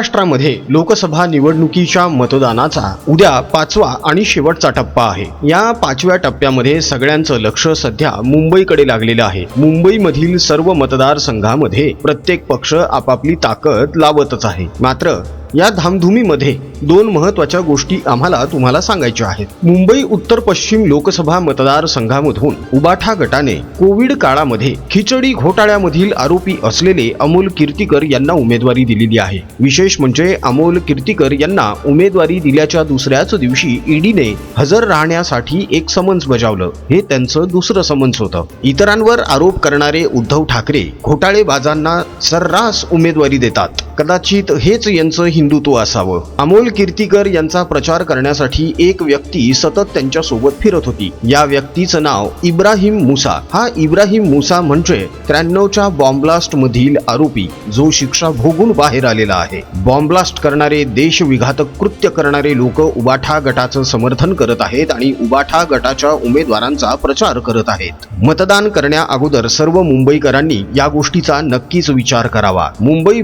महाराष्ट्रामध्ये लोकसभा निवडणुकीच्या मतदानाचा उद्या पाचवा आणि शेवटचा टप्पा आहे. या पाचव्या टप्प्यामध्ये सगळ्यांचं लक्ष सध्या मुंबईकडे लागलेलं आहे. मुंबईमधील सर्व मतदारसंघामध्ये प्रत्येक पक्ष आपापली ताकद लावतच आहे. मात्र या धामधुमीमध्ये दोन महत्त्वाच्या गोष्टी आम्हाला तुम्हाला सांगायच्या आहेत. मुंबई उत्तर पश्चिम लोकसभा मतदारसंघामधून उबाठा गटाने कोविड काळामध्ये खिचडी घोटाळ्यामधील आरोपी असलेले अमोल कीर्तीकर यांना उमेदवारी दिलेली आहे. विशेष म्हणजे अमोल कीर्तीकर यांना उमेदवारी दिल्याच्या दुसऱ्याच दिवशी ईडीने हजर राहण्यासाठी एक समन्स बजावलं. हे त्यांचं दुसरं समन्स होतं. इतरांवर आरोप करणारे उद्धव ठाकरे घोटाळेबाजांना सर्रास उमेदवारी देतात. कदाचित हेच यांचं हिंदुत्व असावं. अमोल कीर्तीकर यांचा प्रचार करण्यासाठी एक व्यक्ती सतत त्यांच्यासोबत फिरत होती. या व्यक्तीचं नाव इब्राहिम मुसा. हा इब्राहिम मुसा म्हणजे त्र्याण्णवच्या बॉम्ब्लास्ट मधील आरोपी जो शिक्षा भोगून बाहेर आलेला आहे. बॉम्ब्लास्ट करणारे देशविघातक कृत्य करणारे लोक उबाठा गटाचं समर्थन करत आहेत आणि उबाठा गटाच्या उमेदवारांचा प्रचार करत आहेत. मतदान करण्या अगोदर सर्व मुंबईकरांनी या गोष्टीचा नक्कीच विचार करावा. मुंबई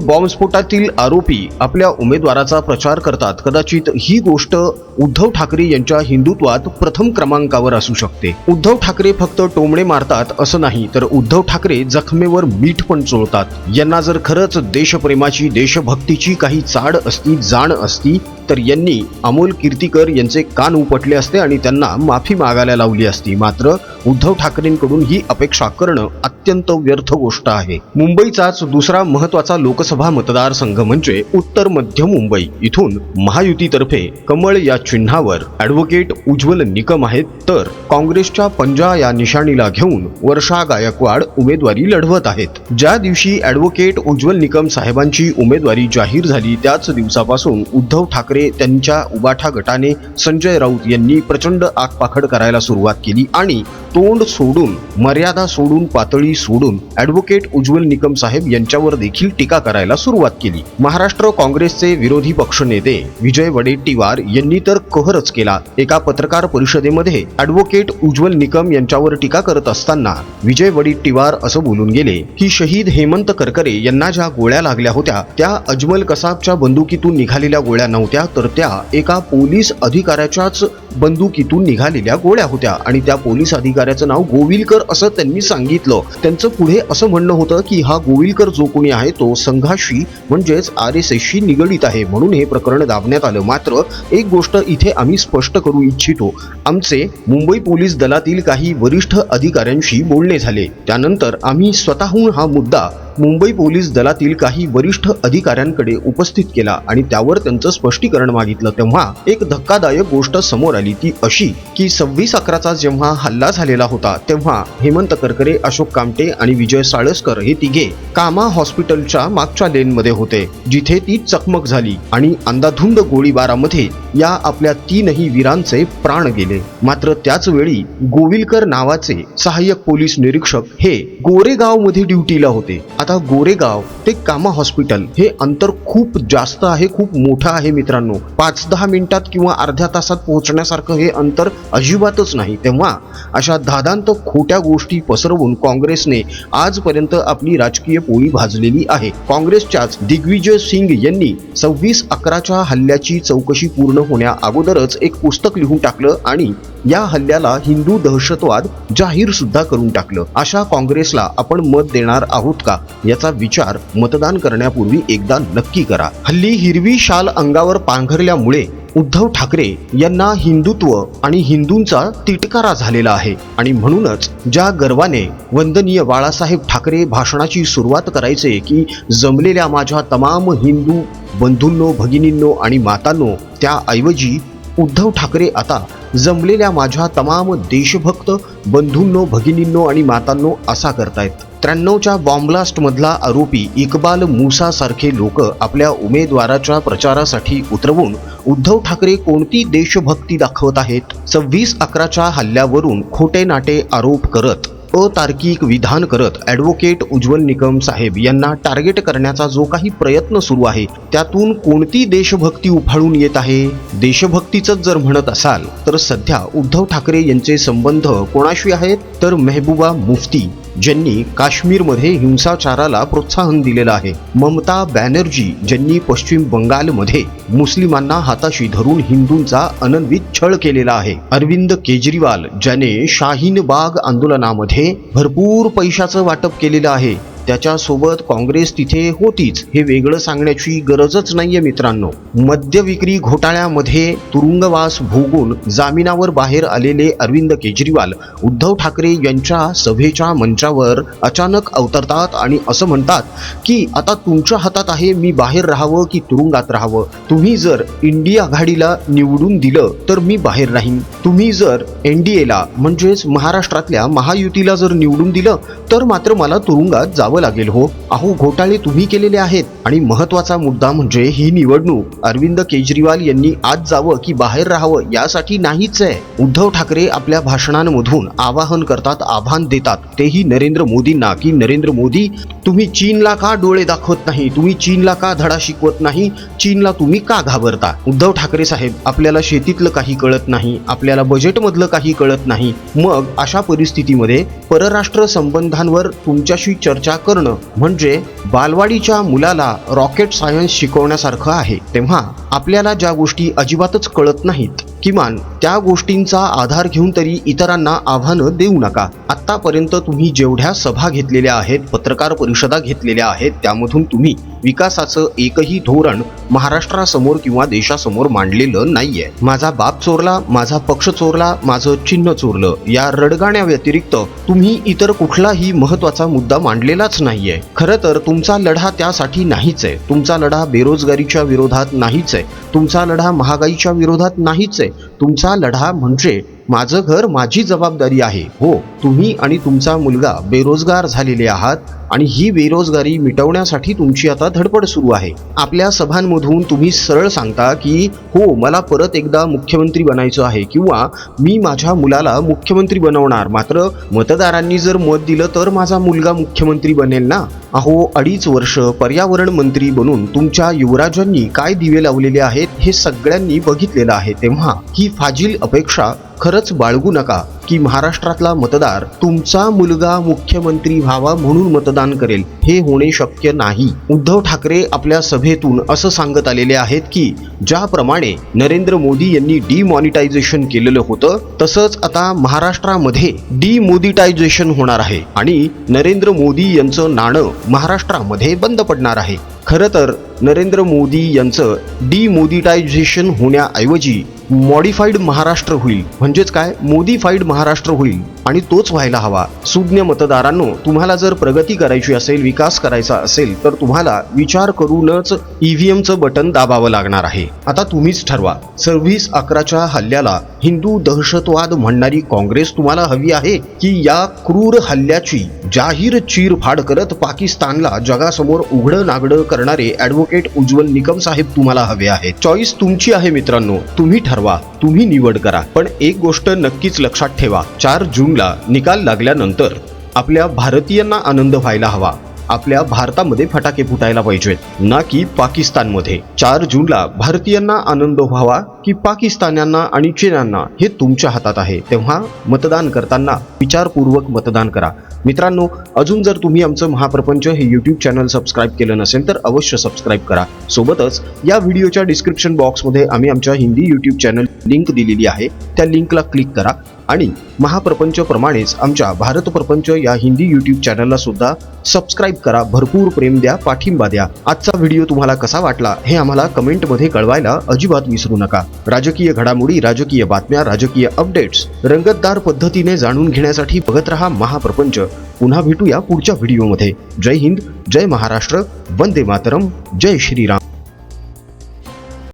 बॉम्बस्फोटातील आरोपी आपल्या उमेदवाराचा प्रचार करतात. कदाचित ही गोष्ट उद्धव ठाकरे यांच्या हिंदुत्वात प्रथम क्रमांकावर असू शकते. उद्धव ठाकरे फक्त टोमणे मारतात असं नाही तर उद्धव ठाकरे जखमेवर मीठ पण चोळतात. यांना जर खरंच देशप्रेमाची देशभक्तीची काही चाड असती जाण असती तर यांनी अमोल कीर्तीकर यांचे कान उपटले असते आणि त्यांना माफी मागायला लावली असती. मात्र उद्धव ठाकरेंकडून ही अपेक्षा करणं अत्यंत व्यर्थ गोष्ट आहे. मुंबईचाच दुसरा महत्त्वाचा लोकसभा मतदारसंघ म्हणजे उत्तर मध्य मुंबई. इथून महायुतीतर्फे कमळ या चिन्हावर ॲडव्होकेट उज्ज्वल निकम आहेत. तर काँग्रेसच्या पंजा या निशाणीला घेऊन वर्षा गायकवाड उमेदवारी लढवत आहेत. ज्या दिवशी ॲडव्होकेट उज्ज्वल निकम साहेबांची उमेदवारी जाहीर झाली त्याच दिवसापासून उद्धव ठाकरे त्यांच्या उबाठा गटाने संजय राऊत यांनी प्रचंड आगपाखड करायला सुरुवात केली आणि तोंड सोडून मर्यादा सोडून पातळी सोडून ॲडव्होकेट उज्ज्वल निकम साहेब यांच्यावर देखील टीका करायला सुरुवात केली. महाराष्ट्र काँग्रेसचे विरोधी पक्षनेते विजय वडेट्टीवार यांनी तर कहरच केला. एका पत्रकार परिषदेमध्ये ॲडव्होकेट उज्ज्वल निकम यांच्यावर टीका करत असताना विजय वडेट्टीवार असं बोलून गेले की शहीद हेमंत करकरे यांना ज्या गोळ्या लागल्या होत्या त्या अजमल कसाबच्या बंदुकीतून निघालेल्या गोळ्या नव्हत्या तर त्या एका पोलीस अधिकाऱ्याच्याच बंदुकीतून निघालेल्या गोळ्या होत्या आणि त्या पोलीस अधिकाऱ्याचं नाव गोविलकर असं त्यांनी सांगितलं. त्यांचं पुढे असं म्हणणं होतं की हा गोविलकर जो कोणी आहे तो संघाशी म्हणजेच आर एस एसशी निगडीत आहे. म्हणून हे प्रकरण दाबण्यात आलं. मात्र एक गोष्ट इथे आम्ही स्पष्ट करू इच्छितो. आमचे मुंबई पोलीस दलातील काही वरिष्ठ अधिकाऱ्यांशी बोलणे झाले. त्यानंतर आम्ही स्वतःहून हा मुद्दा मुंबई पोलीस दलातील काही वरिष्ठ अधिकाऱ्यांकडे उपस्थित केला आणि त्यावर त्यांचं स्पष्टीकरण मागितलं. तेव्हा एक धक्कादायक गोष्ट समोर आली ती अशी की सव्वीस अकराचा जेव्हा हल्ला झालेला होता तेव्हा हेमंत करकरे अशोक कामटे आणि विजय साळसकर हे तिघे कामा हॉस्पिटलच्या मागच्या लेनमध्ये होते जिथे ती चकमक झाली आणि अंदाधुंद गोळीबारामध्ये या आपल्या तीनही वीरांचे प्राण गेले. मात्र त्याच वेळी गोविलकर नावाचे सहाय्यक पोलीस निरीक्षक हे गोरेगावमध्ये ड्युटीला होते. आता गोरेगाव ते कामा हॉस्पिटल हे अंतर खूप जास्त आहे खूप मोठं आहे मित्रांनो. पाच दहा मिनिटात किंवा अर्ध्या तासात पोहोचण्यासारखं हे अंतर अजिबातच नाही. तेव्हा अशा धादांत खोट्या गोष्टी पसरवून काँग्रेसने आजपर्यंत आपली राजकीय पोळी भाजलेली आहे. काँग्रेसच्याच दिग्विजय सिंग यांनी सव्वीस अकराच्या हल्ल्याची चौकशी पूर्ण होण्या अगोदरच एक पुस्तक लिहून टाकलं आणि या हल्ल्याला हिंदू दहशतवाद जाहीर सुद्धा करून टाकलं. अशा काँग्रेसला आपण मत देणार आहोत का? याचा विचार मतदान करण्यापूर्वी एकदा नक्की करा. हल्ली हिरवी शाल अंगावर पांघरल्यामुळे उद्धव ठाकरे यांना हिंदुत्व आणि हिंदूंचा तिटकारा झालेला आहे. आणि म्हणूनच ज्या गर्वाने वंदनीय बाळासाहेब ठाकरे भाषणाची सुरुवात करायचे की जमलेल्या माझ्या तमाम हिंदू बंधूंनो भगिनींनो आणि मातांनो त्याऐवजी उद्धव ठाकरे आता जमलेल्या माझ्या तमाम देशभक्त बंधूंनो भगिनींनो आणि मातांनो असा करतायत. त्र्याण्णवच्या बॉम्ब्लास्टमधला आरोपी इकबाल मुसासारखे लोक आपल्या उमेदवाराच्या प्रचारासाठी उतरवून उद्धव ठाकरे कोणती देशभक्ती दाखवत आहेत? सव्वीस अकराच्या हल्ल्यावरून खोटे नाटे आरोप करत अतार्किक विधान करत ॲडव्होकेट उज्ज्वल निकम साहेब यांना टार्गेट करण्याचा जो काही प्रयत्न सुरू आहे त्यातून कोणती देशभक्ती उफाळून येत आहे? देशभक्तीचंच जर म्हणत असाल तर सध्या उद्धव ठाकरे यांचे संबंध कोणाशी आहेत? तर मेहबूबा मुफ्ती. ज्यांनी काश्मीरमध्ये हिंसाचाराला प्रोत्साहन दिलेलं आहे. ममता बॅनर्जी ज्यांनी पश्चिम बंगालमध्ये मुस्लिमांना हाताशी धरून हिंदूंचा अनन्वित छळ केलेला आहे. अरविंद केजरीवाल ज्याने शाहीन बाग आंदोलनामध्ये भरपूर पैशाचं वाटप केलेलं आहे. त्याच्यासोबत काँग्रेस तिथे होतीच हे वेगळं सांगण्याची गरजच नाहीये मित्रांनो. मद्य विक्री घोटाळ्यामध्ये तुरुंगवास भोगून जामिनावर बाहेर आलेले अरविंद केजरीवाल उद्धव ठाकरे यांच्या सभेच्या मंचावर अचानक अवतरतात आणि असं म्हणतात की आता तुमच्या हातात आहे मी बाहेर राहावं की तुरुंगात राहावं? तुम्ही जर इंडिया आघाडीला निवडून दिलं तर मी बाहेर राहीन. तुम्ही जर एन डी एला म्हणजेच महाराष्ट्रातल्या महायुतीला जर निवडून दिलं तर मात्र मला तुरुंगात जावं लागेल हो. अहो घोटाळे तुम्ही केलेले आहेत. आणि महत्त्वाचा मुद्दा म्हणजे ही निवडणूक. अरविंद केजरीवाल यांनी आज जावं की बाहेर राहावं यासाठी नाहीच आहे. उद्धव ठाकरे आपल्या भाषणांमधून आवाहन करतात आव्हान देतात. तेही नरेंद्र मोदींना की नरेंद्र मोदी तुम्ही चीनला का डोळे दाखवत नाही? तुम्ही चीनला का धडा शिकवत नाही? चीनला तुम्ही का घाबरता? उद्धव ठाकरे साहेब आपल्याला शेतीतलं काही कळत नाही. आपल्याला बजेटमधलं काही कळत नाही. मग अशा परिस्थितीमध्ये परराष्ट्र संबंधांवर तुमच्याशी चर्चा करणं म्हणजे बालवाडीच्या मुलाला रॉकेट सायन्स शिकवण्यासारखं आहे. तेव्हा आपल्याला ज्या गोष्टी अजिबातच कळत नाहीत. किमान त्या गोष्टींचा आधार घेऊन तरी इतरांना आव्हानं देऊ नका. आतापर्यंत तुम्ही जेवढ्या सभा घेतलेल्या आहेत पत्रकार परिषदा घेतलेल्या आहेत त्यामधून तुम्ही विकासाचं एकही धोरण महाराष्ट्रासमोर किंवा देशासमोर मांडलेलं नाहीये. माझा बाप चोरला माझा पक्ष चोरला माझं चिन्ह चोरलं या रडगाण्या व्यतिरिक्त तुम्ही इतर कुठलाही महत्त्वाचा मुद्दा मांडलेलाच नाहीये. खरं तर तुमचा लढा त्यासाठी नाहीच आहे तुमचा लढा बेरोजगारीच्या विरोधात नाहीच आहे तुमचा लढा महागाईच्या विरोधात नाहीच आहे तुमचा लढा म्हणजे माझं घर माझी जबाबदारी आहे. हो तुम्ही आणि तुमचा मुलगा बेरोजगार झालेले आहात. आणि ही बेरोजगारी मिटवण्यासाठी तुमची आता धडपड सुरू आहे. आपल्या सभांमधून तुम्ही सरळ सांगता की हो मला परत एकदा मुख्यमंत्री बनायचं आहे किंवा मी माझ्या मुलाला मुख्यमंत्री बनवणार. मात्र मतदारांनी जर मत दिलं तर माझा मुलगा मुख्यमंत्री बनेल ना? अहो अडीच वर्ष पर्यावरण मंत्री बनून तुमच्या युवराजांनी काय दिवे लावलेले आहेत हे सगळ्यांनी बघितलेलं आहे तेव्हा. ही फाजील अपेक्षा खरंच बाळगू नका. की महाराष्ट्रातला मतदार तुमचा मुलगा मुख्यमंत्री व्हावा म्हणून मतदान करेल हे होणे शक्य नाही. उद्धव ठाकरे आपल्या सभेतून असं सांगत आलेले आहेत की ज्याप्रमाणे नरेंद्र मोदी यांनी डिमॉनिटायझेशन केलेलं होतं तसंच आता महाराष्ट्रामध्ये डिमोदिटायझेशन होणार आहे. आणि नरेंद्र मोदी यांचं नाणं महाराष्ट्रामध्ये बंद पडणार आहे. खरं तर नरेंद्र मोदी यांचं डिमोदिटायझेशन होण्याऐवजी मॉडिफाईड महाराष्ट्र होईल. म्हणजेच काय? मोदीफाईड महाराष्ट्र होईल. आणि तोच व्हायला हवा. सुज्ञ मतदारांनो तुम्हाला जर प्रगती करायची असेल विकास करायचा असेल तर तुम्हाला विचार करूनच ईव्हीएमचं बटन दाबावं लागणार आहे. आता तुम्हीच ठरवा. सव्वीस अकराच्या हल्ल्याला हिंदू दहशतवाद म्हणणारी काँग्रेस तुम्हाला हवी आहे की या क्रूर हल्ल्याची जाहीर चीरफाड करत पाकिस्तानला जगासमोर उघडं नागडं करणारे ॲडव्होकेट उज्ज्वल निकम साहेब तुम्हाला हवे आहेत. चॉईस तुमची आहे मित्रांनो. तुम्ही ठरवा. तुम्ही निवड करा. पण एक गोष्ट नक्कीच लक्षात ठेवा. चार जूनला निकाल लागल्यानंतर आपल्या भारतीयांना आनंद व्हायला हवा. आपल्या भारतामध्ये फटाके फुटायला पाहिजेत. ना की पाकिस्तानमध्ये. चार जूनला भारतीयांना आनंद व्हावा की पाकिस्तान्यांना आणि चीनांना हे तुमच्या हातात आहे. तेव्हा मतदान करताना विचारपूर्वक मतदान करा. मित्रांनो अजून जर तुम्ही आमचं महाप्रपंच हे यूट्यूब चॅनल सबस्क्राईब केलं नसेल तर अवश्य सबस्क्राईब करा. सोबतच या व्हिडिओच्या डिस्क्रिप्शन बॉक्समध्ये आम्ही आमच्या हिंदी यूट्यूब चॅनल लिंक दिलेली आहे. त्या लिंकला क्लिक करा आणि महाप्रपंच प्रमाणेच आमच्या भारत प्रपंच या हिंदी यूट्यूब चॅनलला सुद्धा सबस्क्राईब करा. भरपूर प्रेम द्या पाठिंबा द्या. आजचा व्हिडिओ तुम्हाला कसा वाटला हे आम्हाला कमेंटमध्ये कळवायला अजिबात विसरू नका. राजकीय घडामोडी राजकीय बातम्या राजकीय अपडेट्स रंगतदार पद्धतीने जाणून घेण्यासाठी बघत रहा महाप्रपंच. पुन्हा भेटूया पुढच्या व्हिडिओमध्ये जय हिंद जय महाराष्ट्र वंदे मातरम जय श्रीराम.